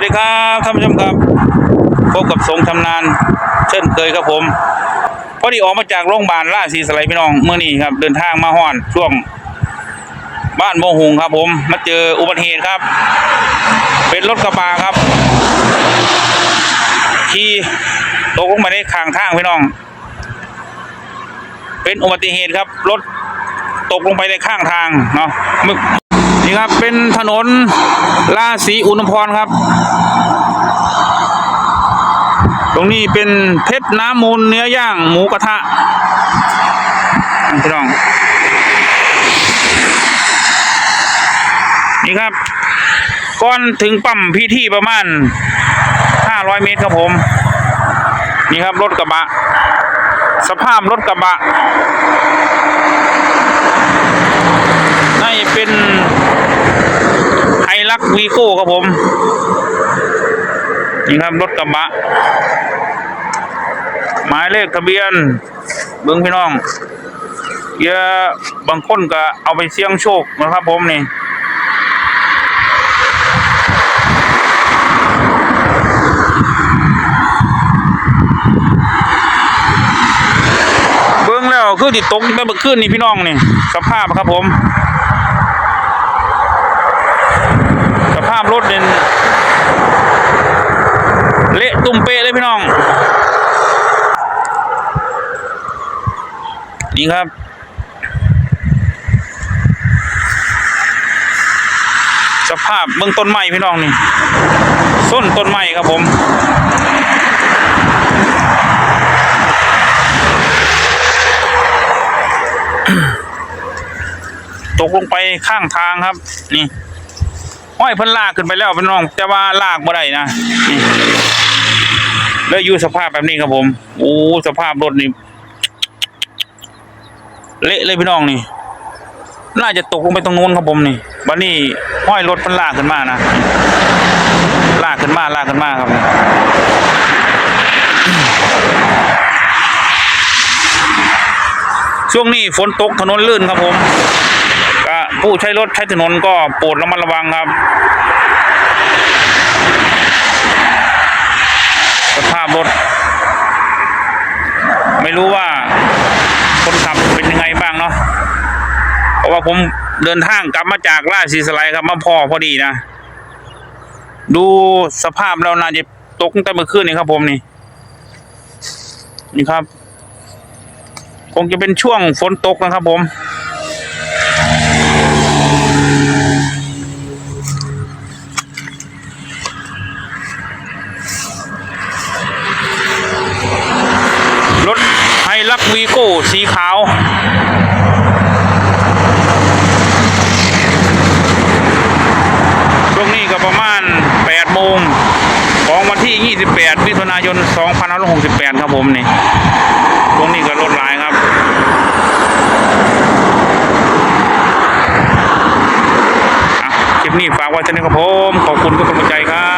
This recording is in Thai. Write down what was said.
วัสดีครับท่านผู้ชมครับพบกับทรงชำนาญเช่นเคยครับผมพอดีออกมาจากโรงพยาบาลราชสีสไลพี่น้องเมื่อนี้ครับ เดินทางมาห้อนช่วงบ้านโมหุงครับ ผมมาเจออุบัติเหตุครับ เป็นรถกระบะครับขี่ตกลงมาในข้างทางพี่น้อง เป็นอุบัติเหตุครับรถตกลงไปในข้างทางเนาะ นี่ครับเป็นถนนราศีอุณหพรครับ ตรงนี้เป็นเพชรน้ำมูลเนื้อย่างหมูกระทะพี่น้องนี่ครับก่อนถึงปั๊มพีที่ประมาณ 500 เมตรครับผม นี่ครับรถกระบะ สภาพรถกระบะน่าจะเป็น ลักวีโก้ครับผมนี่ครับรถกระบะ หมายเลขทะเบียน เบิ้งพี่น้องเยอะบางคนก็เอาไปเสี่ยงโชคนะครับผมนี่เบิ้งแล้วคือติดตกไปเมื่อคืนนี่พี่น้องนี่สภาพครับผม สภาพร ถเนี่ยเละตุ่มเปะเลยพี่น้อง นี่ครับสภาพเบื้องต้นไม้พี่น้องนี่ส้นต้นไม้ครับผม ตกลงไปข้างทางครับ นี่ ห้อยเพิ่นลากขึ้นไปแล้วพี่น้อง แต่ว่าลากบ่ได้นะแล้วอยู่สภาพแบบนี้ครับผมโอ้สภาพรถนี่เละเลยพี่น้องนี่น่าจะตกลงไปตรงนู้นครับผมนี่บันนี้ห้อยรถเพิ่นลากขึ้นมานะลากขึ้นมาลากขึ้นมาครับช่วงนี้ฝนตกถนนลื่นครับผม ผู้ใช้รถใช้ถนนก็โปรดระมัดระวังครับ สภาพรถ ไม่รู้ว่าคนขับเป็นยังไงบ้างเนาะเพราะว่าผมเดินทางกลับมาจากราชสีสไลด์ครับมาพอพอดีนะ ดูสภาพแล้วน่าจะตกตั้งแต่เมื่อคืนนี่ครับผมนี่ นี่ครับ คงจะเป็นช่วงฝนตกนะครับผม ลักวีโก้สีขาว ช่วงนี้ก็ประมาณ 8 โมง ของวันที่ 28 มิถุนายน 2568 ครับผมนี่ช่วงนี้ก็รถหลายครับคลิปนี้ฝากไว้เท่านี้ครับผม ขอบคุณทุกกำลังใจครับ